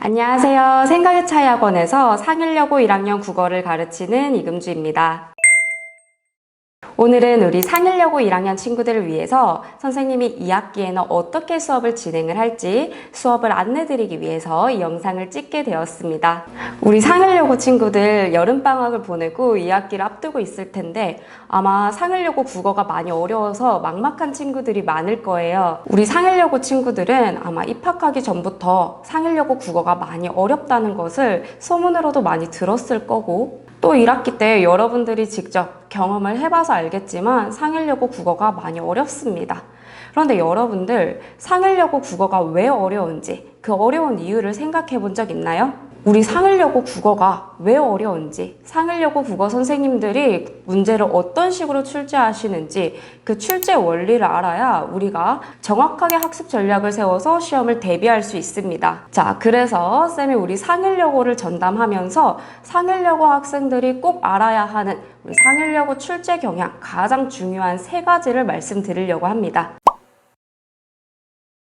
안녕하세요. 생각의 차이 학원에서 상일여고 1학년 국어를 가르치는 이금주입니다. 오늘은 우리 상일여고 1학년 친구들을 위해서 선생님이 2학기에는 어떻게 수업을 진행을 할지 수업을 안내드리기 위해서 이 영상을 찍게 되었습니다. 우리 상일여고 친구들 여름방학을 보내고 2학기를 앞두고 있을 텐데 아마 상일여고 국어가 많이 어려워서 막막한 친구들이 많을 거예요. 우리 상일여고 친구들은 아마 입학하기 전부터 상일여고 국어가 많이 어렵다는 것을 소문으로도 많이 들었을 거고 또 1학기 때 여러분들이 직접 경험을 해봐서 알겠지만 상일여고 국어가 많이 어렵습니다. 그런데 여러분들 상일여고 국어가 왜 어려운지 그 어려운 이유를 생각해 본 적 있나요? 우리 상일여고 국어가 왜 어려운지, 상일여고 국어 선생님들이 문제를 어떤 식으로 출제하시는지 그 출제 원리를 알아야 우리가 정확하게 학습 전략을 세워서 시험을 대비할 수 있습니다. 자, 그래서 쌤이 우리 상일여고를 전담하면서 상일여고 학생들이 꼭 알아야 하는 우리 상일여고 출제 경향 가장 중요한 세 가지를 말씀드리려고 합니다.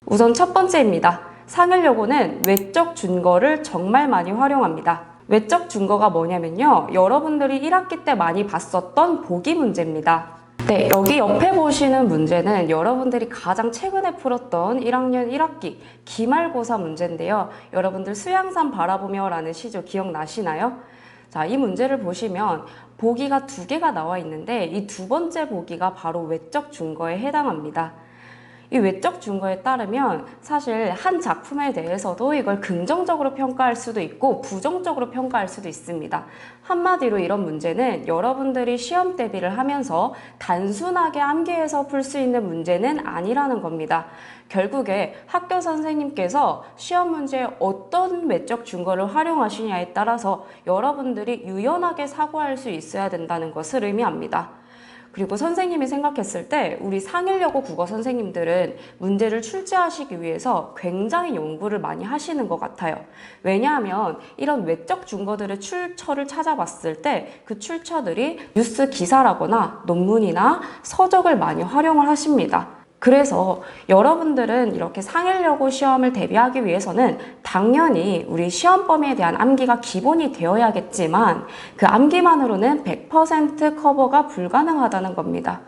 우선 첫 번째입니다. 상일여고는 외적 준거를 정말 많이 활용합니다. 외적 준거가 뭐냐면요. 여러분들이 1학기 때 많이 봤었던 보기 문제입니다. 네, 여기 옆에 보시는 문제는 여러분들이 가장 최근에 풀었던 1학년 1학기 기말고사 문제인데요. 여러분들 수양산 바라보며 라는 시조 기억나시나요? 자, 이 문제를 보시면 보기가 두 개가 나와 있는데 이 두 번째 보기가 바로 외적 준거에 해당합니다. 이 외적 준거에 따르면 사실 한 작품에 대해서도 이걸 긍정적으로 평가할 수도 있고 부정적으로 평가할 수도 있습니다. 한마디로 이런 문제는 여러분들이 시험 대비를 하면서 단순하게 암기해서 풀 수 있는 문제는 아니라는 겁니다. 결국에 학교 선생님께서 시험 문제에 어떤 외적 준거를 활용하시냐에 따라서 여러분들이 유연하게 사고할 수 있어야 된다는 것을 의미합니다. 그리고 선생님이 생각했을 때 우리 상일여고 국어 선생님들은 문제를 출제하시기 위해서 굉장히 연구를 많이 하시는 것 같아요. 왜냐하면 이런 외적 준거들의 출처를 찾아봤을 때 그 출처들이 뉴스 기사라거나 논문이나 서적을 많이 활용을 하십니다. 그래서 여러분들은 이렇게 상일여고 시험을 대비하기 위해서는 당연히 우리 시험 범위에 대한 암기가 기본이 되어야겠지만 그 암기만으로는 100% 커버가 불가능하다는 겁니다.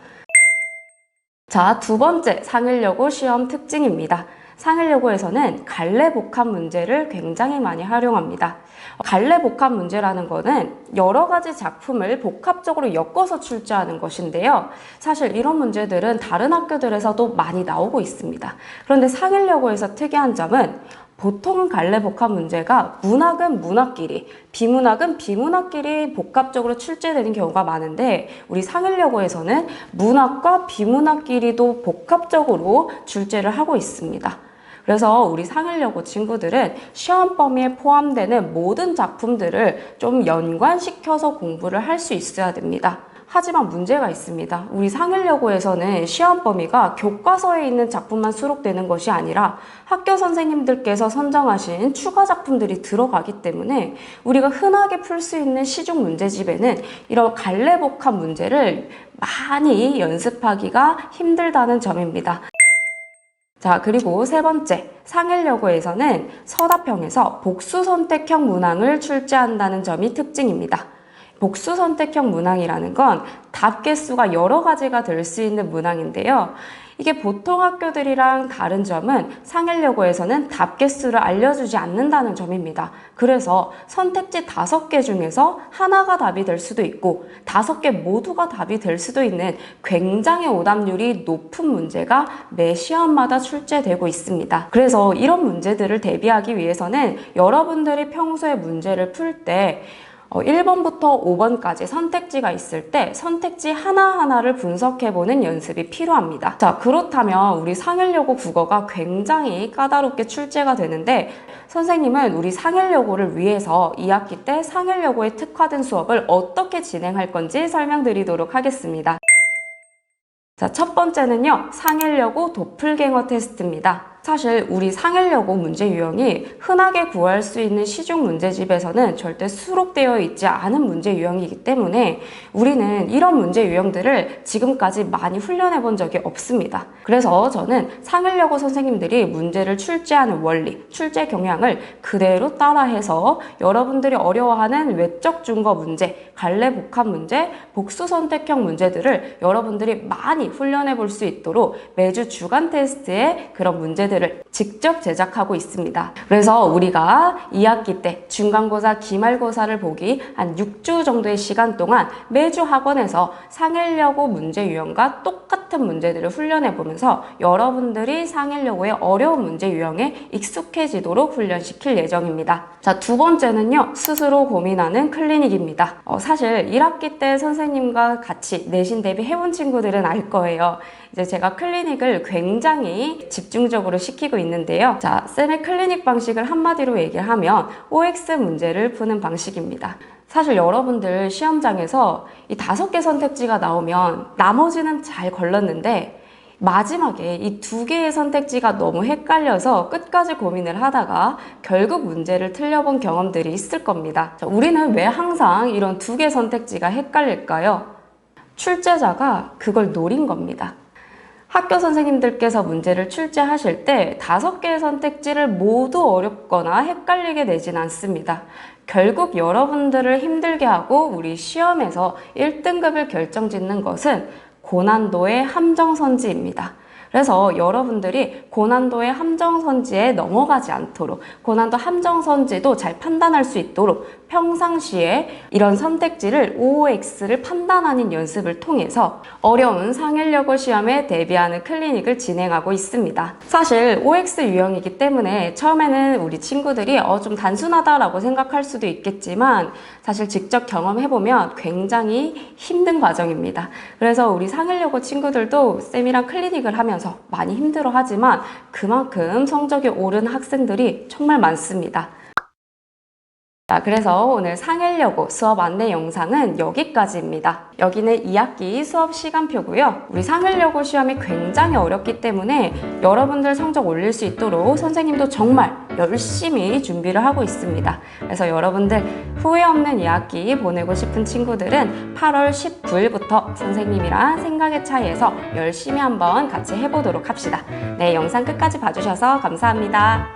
자, 두 번째 상일여고 시험 특징입니다. 상일여고에서는 갈래 복합 문제를 굉장히 많이 활용합니다. 갈래 복합 문제라는 거는 여러 가지 작품을 복합적으로 엮어서 출제하는 것인데요. 사실 이런 문제들은 다른 학교들에서도 많이 나오고 있습니다. 그런데 상일여고에서 특이한 점은 보통은 갈래 복합 문제가 문학은 문학끼리, 비문학은 비문학끼리 복합적으로 출제되는 경우가 많은데 우리 상일여고에서는 문학과 비문학끼리도 복합적으로 출제를 하고 있습니다. 그래서 우리 상일여고 친구들은 시험 범위에 포함되는 모든 작품들을 좀 연관시켜서 공부를 할 수 있어야 됩니다. 하지만 문제가 있습니다. 우리 상일여고에서는 시험 범위가 교과서에 있는 작품만 수록되는 것이 아니라 학교 선생님들께서 선정하신 추가 작품들이 들어가기 때문에 우리가 흔하게 풀 수 있는 시중 문제집에는 이런 갈래복합 문제를 많이 연습하기가 힘들다는 점입니다. 자, 그리고 세 번째. 상일여고에서는 서답형에서 복수 선택형 문항을 출제한다는 점이 특징입니다. 복수 선택형 문항이라는 건 답 개수가 여러 가지가 될 수 있는 문항인데요. 이게 보통 학교들이랑 다른 점은 상일여고에서는 답 개수를 알려주지 않는다는 점입니다. 그래서 선택지 다섯 개 중에서 하나가 답이 될 수도 있고 다섯 개 모두가 답이 될 수도 있는 굉장히 오답률이 높은 문제가 매 시험마다 출제되고 있습니다. 그래서 이런 문제들을 대비하기 위해서는 여러분들이 평소에 문제를 풀때 어, 1번부터 5번까지 선택지가 있을 때 선택지 하나하나를 분석해보는 연습이 필요합니다. 자, 그렇다면 우리 상일여고 국어가 굉장히 까다롭게 출제가 되는데 선생님은 우리 상일여고를 위해서 2학기 때 상일여고에 특화된 수업을 어떻게 진행할 건지 설명드리도록 하겠습니다. 자, 첫 번째는요, 상일여고 도플갱어 테스트입니다. 사실 우리 상헬여고 문제 유형이 흔하게 구할 수 있는 시중 문제집에서는 절대 수록되어 있지 않은 문제 유형이기 때문에 우리는 이런 문제 유형들을 지금까지 많이 훈련해 본 적이 없습니다. 그래서 저는 상헬여고 선생님들이 문제를 출제하는 원리, 출제 경향을 그대로 따라해서 여러분들이 어려워하는 외적 준거 문제, 갈래 복합 문제, 복수 선택형 문제들을 여러분들이 많이 훈련해 볼 수 있도록 매주 주간 테스트에 그런 문제들 을 직접 제작하고 있습니다. 그래서 우리가 2학기 때 중간고사, 기말고사를 보기 한 6주 정도의 시간 동안 매주 학원에서 상헬여고 문제 유형과 똑같은 문제들을 훈련해 보면서 여러분들이 상헬여고의 어려운 문제 유형에 익숙해지도록 훈련시킬 예정입니다. 자, 두 번째는요, 스스로 고민하는 클리닉입니다. 어, 사실 1학기 때 선생님과 같이 내신 대비 해본 친구들은 알 거예요. 이제 제가 클리닉을 굉장히 집중적으로 시키고 있는데요. 자, 쌤의 클리닉 방식을 한마디로 얘기하면 OX 문제를 푸는 방식입니다. 사실 여러분들 시험장에서 이 다섯 개 선택지가 나오면 나머지는 잘 걸렀는데 마지막에 이 두 개의 선택지가 너무 헷갈려서 끝까지 고민을 하다가 결국 문제를 틀려본 경험들이 있을 겁니다. 자, 우리는 왜 항상 이런 두 개 선택지가 헷갈릴까요? 출제자가 그걸 노린 겁니다. 학교 선생님들께서 문제를 출제하실 때 다섯 개의 선택지를 모두 어렵거나 헷갈리게 내진 않습니다. 결국 여러분들을 힘들게 하고 우리 시험에서 1등급을 결정짓는 것은 고난도의 함정선지입니다. 그래서 여러분들이 고난도의 함정선지에 넘어가지 않도록 고난도 함정선지도 잘 판단할 수 있도록 평상시에 이런 선택지를 OX를 판단하는 연습을 통해서 어려운 상헬여고 시험에 대비하는 클리닉을 진행하고 있습니다. 사실 OX 유형이기 때문에 처음에는 우리 친구들이 어, 좀 단순하다라고 생각할 수도 있겠지만 사실 직접 경험해보면 굉장히 힘든 과정입니다. 그래서 우리 상헬여고 친구들도 쌤이랑 클리닉을 하면서 많이 힘들어 하지만 그만큼 성적이 오른 학생들이 정말 많습니다. 자, 그래서 오늘 상헬여고 수업 안내 영상은 여기까지입니다. 여기는 2학기 수업 시간표고요. 우리 상헬여고 시험이 굉장히 어렵기 때문에 여러분들 성적 올릴 수 있도록 선생님도 정말 열심히 준비를 하고 있습니다. 그래서 여러분들 후회 없는 2학기 보내고 싶은 친구들은 8월 19일부터 선생님이랑 생각의 차이에서 열심히 한번 같이 해보도록 합시다. 네, 영상 끝까지 봐주셔서 감사합니다.